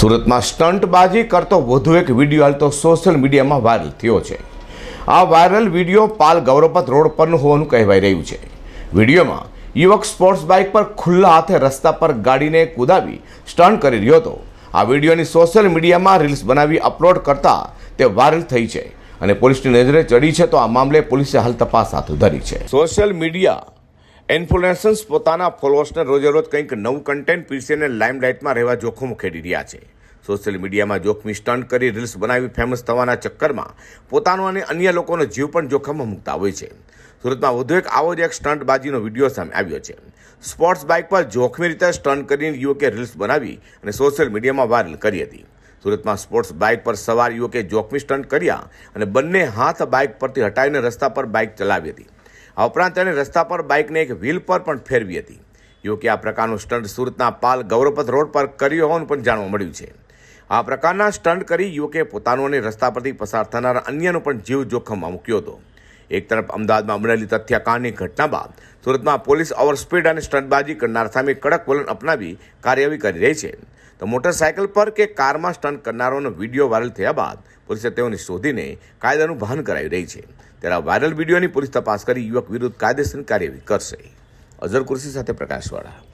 સુરતમાં સ્ટંટબાજી કરતો વધુ એક વીડિયો હાલ તો સોશિયલ મીડિયામાં વાયરલ થયો છે. આ viral video Pal Gauravpath road પરનું હોવાનું કહેવાઈ રહ્યું છે. વિડીયોમાં યુવક સ્પોર્ટ્સ બાઇક પર ખુલ્લા હાથે રસ્તા પર ગાડીને કુદાવી સ્ટન્ટ કરી રહ્યો હતો. આ વિડીયોની સોશિયલ મીડિયામાં રીલ્સ બનાવી અપલોડ કરતા તે વાયરલ થઈ છે અને પોલીસની નજરે ચડી છે તો આ મામલે પોલીસે હાલ તપાસ હાથ ધરી છે. સોશિયલ મીડિયા ઇન્ફ્લુએન્સર્સ પોતાના ફોલોઅર્સને રોજે રોજ કંઈક નવું કન્ટેન્ટ પીરસીને લાઇમલાઇટમાં રહેવા જોખમ ખેડી રહ્યા છે. સોશિયલ મીડિયામાં જોખમી સ્ટન્ટ કરી રીલ્સ બનાવી ફેમસ થવાના ચક્કરમાં પોતાનો અને અન્ય લોકોનો જીવ પણ જોખમમાં મૂકતા હોય છે. સુરતમાં વધુ એક આવો જ એક સ્ટન્ટબાજીનો વીડિયો સામે આવ્યો છે. સ્પોર્ટ્સ બાઇક પર જોખમી રીતે સ્ટન્ટ કરીને યુવકે રીલ્સ બનાવી અને સોશિયલ મીડિયામાં વાયરલ કરી હતી. સુરતમાં સ્પોર્ટ્સ બાઇક પર સવાર યુવકે જોખમી સ્ટન્ટ કર્યા અને બંને હાથ બાઇક પરથી હટાવીને રસ્તા પર બાઇક ચલાવી હતી. આ ઉપરાંત તેણે રસ્તા પર બાઇકને એક વ્હીલ પર પણ ફેરવી હતી. યુકે આ પ્રકારનું સ્ટન્ટ સુરતના પાલ ગૌરવપથ રોડ પર કર્યો હોવાનું પણ જાણવા મળ્યું છે. આ પ્રકારના સ્ટન્ટ કરી યુવકે પોતાનો અને રસ્તા પરથી પસાર થનારા અન્યનો પણ જીવ જોખમમાં મૂક્યો હતો. એક તરફ અમદાવાદમાં બનેલી તથ્યાકાંડની ઘટના બાદ સુરતમાં પોલીસ ઓવરસ્પીડ અને સ્ટન્ટબાજી કરનાર સામે કડક વલણ અપનાવી કાર્યવાહી કરી રહી છે. તો મોટરસાયકલ પર કે કારમાં સ્ટન્ટ કરનારોનો વીડિયો વાયરલ થયા બાદ પોલીસે તેઓને શોધીને કાયદાનું ભાન કરાવી રહી છે. ત્યારે વાયરલ વિડીયોની પોલીસ તપાસ કરી યુવક વિરુદ્ધ કાયદેસરની કાર્યવાહી કરશે. અઝર કુર્સી સાથે પ્રકાશવાળા.